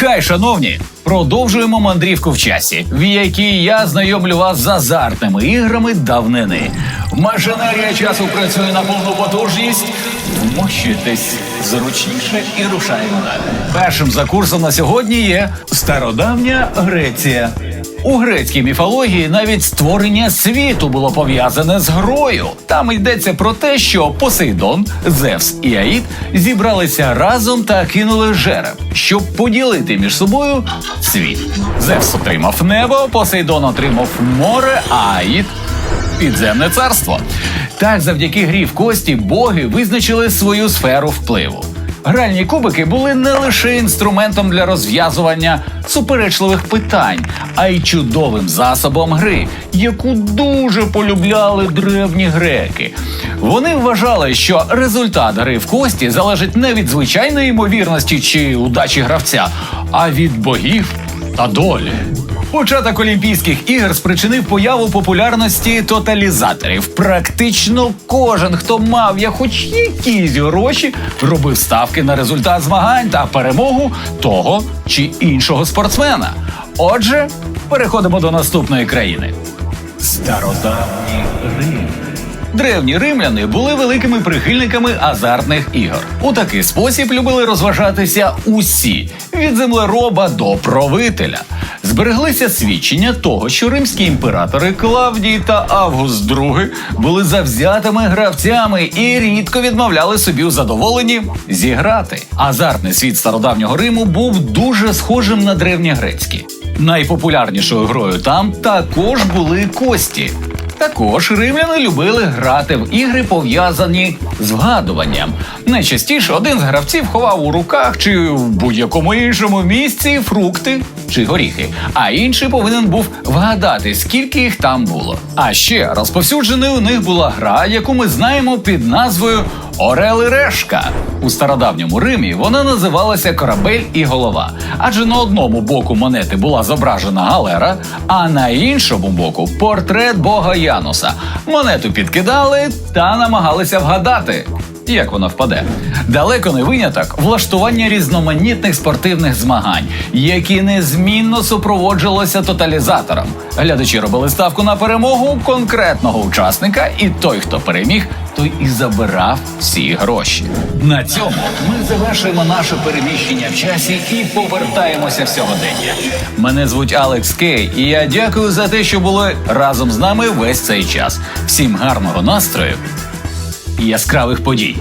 Хай, шановні, продовжуємо мандрівку в часі, в якій я знайомлю вас з азартними іграми давнини. Машинарія часу працює на повну потужність. Вмощуйтесь зручніше і рушаємо далі. Першим за курсом на сьогодні є стародавня Греція. У грецькій міфології навіть створення світу було пов'язане з грою. Там йдеться про те, що Посейдон, Зевс і Аїд зібралися разом та кинули жереб, щоб поділити між собою світ. Зевс отримав небо, Посейдон отримав море, а Аїд підземне царство. Так, завдяки грі в кості боги визначили свою сферу впливу. Гральні кубики були не лише інструментом для розв'язування суперечливих питань, а й чудовим засобом гри, яку дуже полюбляли древні греки. Вони вважали, що результат гри в кості залежить не від звичайної ймовірності чи удачі гравця, а від богів та долі. Початок Олімпійських ігор спричинив появу популярності тоталізаторів. Практично кожен, хто мав я хоч якісь гроші, робив ставки на результат змагань та перемогу того чи іншого спортсмена. Отже, переходимо до наступної країни. Стародавній Рим. Древні римляни були великими прихильниками азартних ігор. У такий спосіб любили розважатися усі від землероба до правителя. Збереглися свідчення того, що римські імператори Клавдій та Август II були завзятими гравцями і рідко відмовляли собі у задоволенні зіграти. Азартний світ стародавнього Риму був дуже схожим на древньогрецький. Найпопулярнішою грою там також були кості. Також римляни любили грати в ігри, пов'язані з вгадуванням. Найчастіше один з гравців ховав у руках чи в будь-якому іншому місці фрукти чи горіхи, а інший повинен був вгадати, скільки їх там було. А ще розповсюдженою у них була гра, яку ми знаємо під назвою Орел і Решка. У стародавньому Римі вона називалася Корабель і голова. Адже на одному боку монети була зображена галера, а на іншому боку портрет бога Януса. Монету підкидали та намагалися вгадати. Як вона впаде? Далеко не виняток влаштування різноманітних спортивних змагань, які незмінно супроводжувалися тоталізатором. Глядачі робили ставку на перемогу конкретного учасника, і той, хто переміг, той і забирав всі гроші. На цьому ми завершуємо наше переміщення в часі і повертаємося в сьогодення. Мене звуть Алекс Кей, і я дякую за те, що були разом з нами весь цей час. Всім гарного настрою і яскравих подій.